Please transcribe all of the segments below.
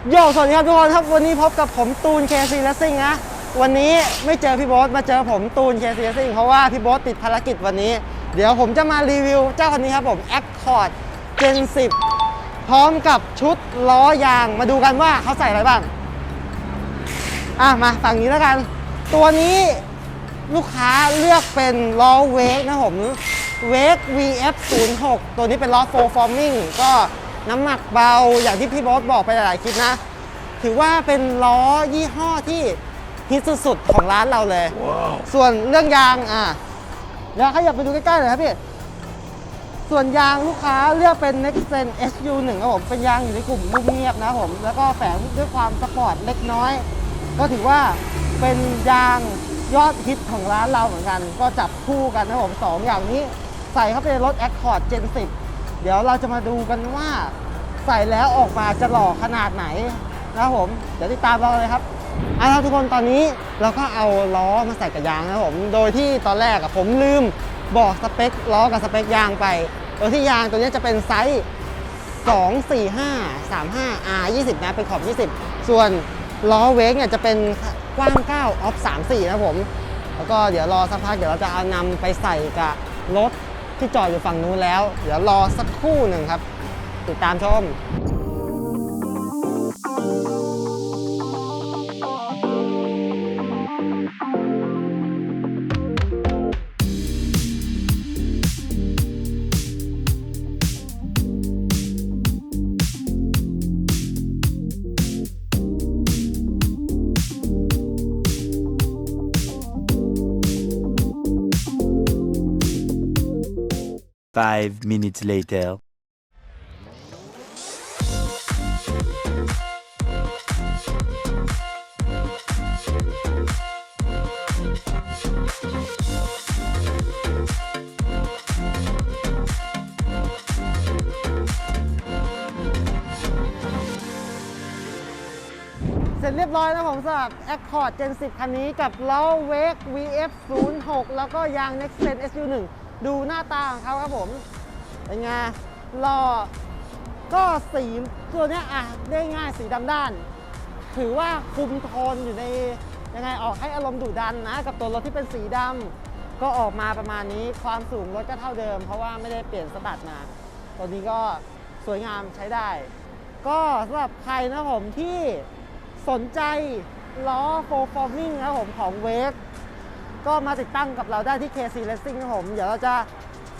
สวัสดีครับทุกคนครับวันนี้พบกับผมตูน KC Racing นะ วันนี้ไม่เจอพี่โบ๊ทมาเจอผมตูน KC Racing เพราะว่าพี่โบ๊ทติดภารกิจวันนี้ เดี๋ยวผมจะมารีวิวเจ้าคันนี้ครับผม Accord Gen 10 พร้อมกับชุดล้อยางมาดูกันว่าเขาใส่อะไรบ้าง อะ มาฝั่งนี้แล้วกัน ตัวนี้ลูกค้าเลือกเป็นล้อเวกนะผมเวก VF 0 6 ตัวนี้เป็นล้อ4 forming ก็ น้ำหนักเบาอย่างที่พี่บอสบอกไปหลายๆคลิปนะ ถือว่าเป็นล้อยี่ห้อที่ฮิตสุดๆของร้านเราเลย ส่วนเรื่องยางอะเดี๋ยวขยับไปดูใกล้ๆหน่อยครับพี่ ส่วนยางลูกค้าเลือกเป็น Nexen SU1 ครับผมเป็นยางอยู่ในกลุ่มนุ่มเงียบนะครับผม แล้วก็แฝงด้วยความสปอร์ตเล็กน้อย ก็ถือว่าเป็นยางยอดฮิตของร้านเราเหมือนกัน ก็จับคู่กันนะครับผมสองอย่างนี้ ใส่เข้าไปในรถ Accord Gen 10 เดี๋ยวเราจะมาดูกันว่าใส่แล้วออกมาจะหล่อขนาดไหนนะครับผมเดี๋ยวติดตามเราเลยครับเอาละครับทุกคนตอนนี้เราก็เอาล้อมาใส่กับยางนะครับผมโดยที่ตอนแรกอะผมลืมบอกสเปคล้อกับสเปคยางไปโดยที่ยางตัวนี้จะเป็นไซส์2 4 5 3 5 R 20นะเป็นขอบ 20 ส่วนล้อเวกเนี่ยจะเป็นกว้าง 9 ออฟ 34 นะครับผม แล้วก็เดี๋ยวรอสักพักเดี๋ยวเราจะเอานำไปใส่กับรถ ที่จอดอยู่ฝั่งนู้นแล้ว เดี๋ยวรอสักครู่หนึ่งครับ ติดตามชม Five minutes later. เสร็จเรียบร้อยแล้วผมสำหรับ Accord Gen 10 คันนี้กับล้อเวก VF 0 6 แล้วก็ยาง Nexen SU 1 ดูหน้าตาของเขาครับผมเป็นไงหล่อก็สีตัวเนี้ยอะได้ง่ายสีดำด้าน ถือว่าคุมโทนอยู่ในยังไงออกให้อารมณ์ดุดันนะ กับตัวรถที่เป็นสีดำก็ออกมาประมาณนี้ความสูงรถก็เท่าเดิม เพราะว่าไม่ได้เปลี่ยนสตัดมา ตัวนี้ก็สวยงามใช้ได้ ก็สำหรับใครนะผมที่สนใจล้อโฟร์ฟอร์มิ่งนะผมของเวฟ ก็มาติดตั้งกับเราได้ที่ KC Racing นะครับผม เดี๋ยวเราจะ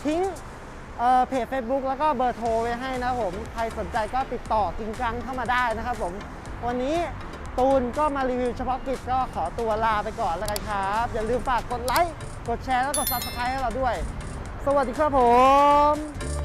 ทิ้งเอ่อเพจ Facebook แล้วก็เบอร์โทรไว้ให้นะครับผม ใครสนใจก็ติดต่อกิงกังเข้ามาได้นะครับผม วันนี้ตูนก็มารีวิวเฉพาะกิจก็ขอตัวลาไปก่อนแล้วกันครับ อย่าลืมฝากกดไลค์ กดแชร์แล้วกด Subscribe ให้เราด้วย สวัสดีครับผม